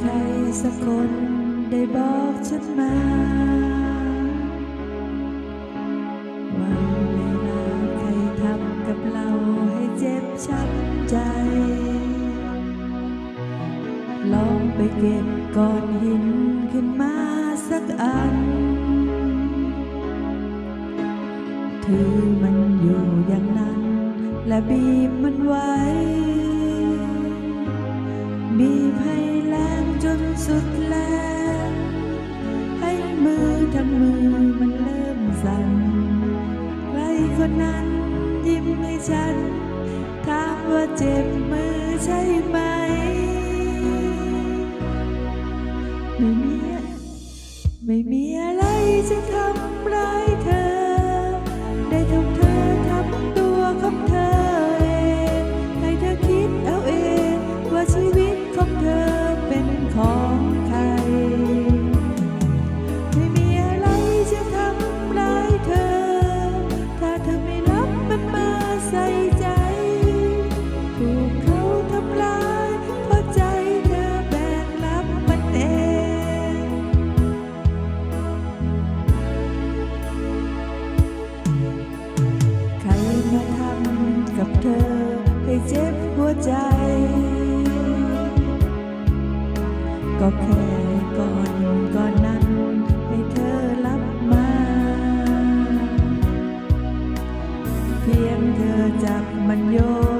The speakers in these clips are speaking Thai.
ใครสักคนได้บอกฉันมา ว่าเวลาใครทำกับเราให้เจ็บช้ำใจ ลองไปเก็บก้อนหินขึ้นมาสักอันถือมันอยู่อย่างนั้น และบีบมันไว้ บีบให้ นสุดแรงให้มือทั้งมือมันเริ่มสั่นใครคนนั้นยิ้มให้ฉัน ถามว่าเจ็บมือใช่ไหมไม่มีไม่มีอะไรจะทำร้ายเธอ ได้ท่า กับเธอให้เจ็บหัวใจ ก็แค่ก่อนก่อนนั้นให้เธอรับมา เพียงเธอจับมันโยน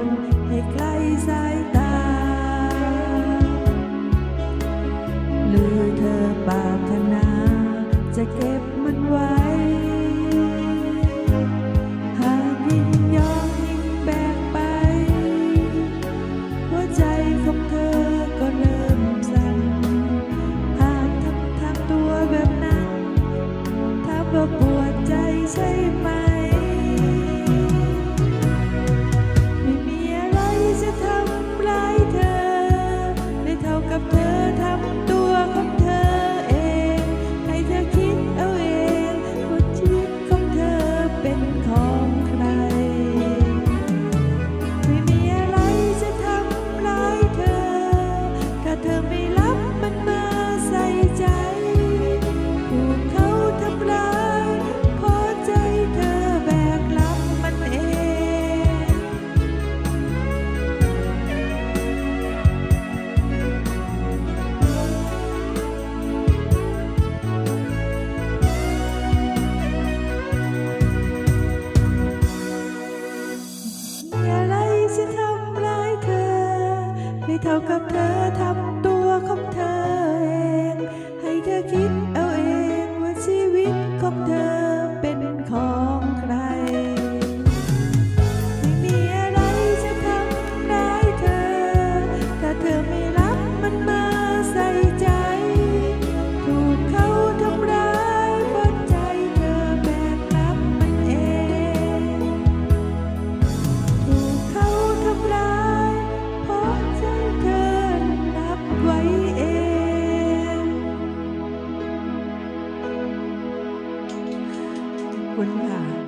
ใช่ไหม เท่ากับเธอทำ would have.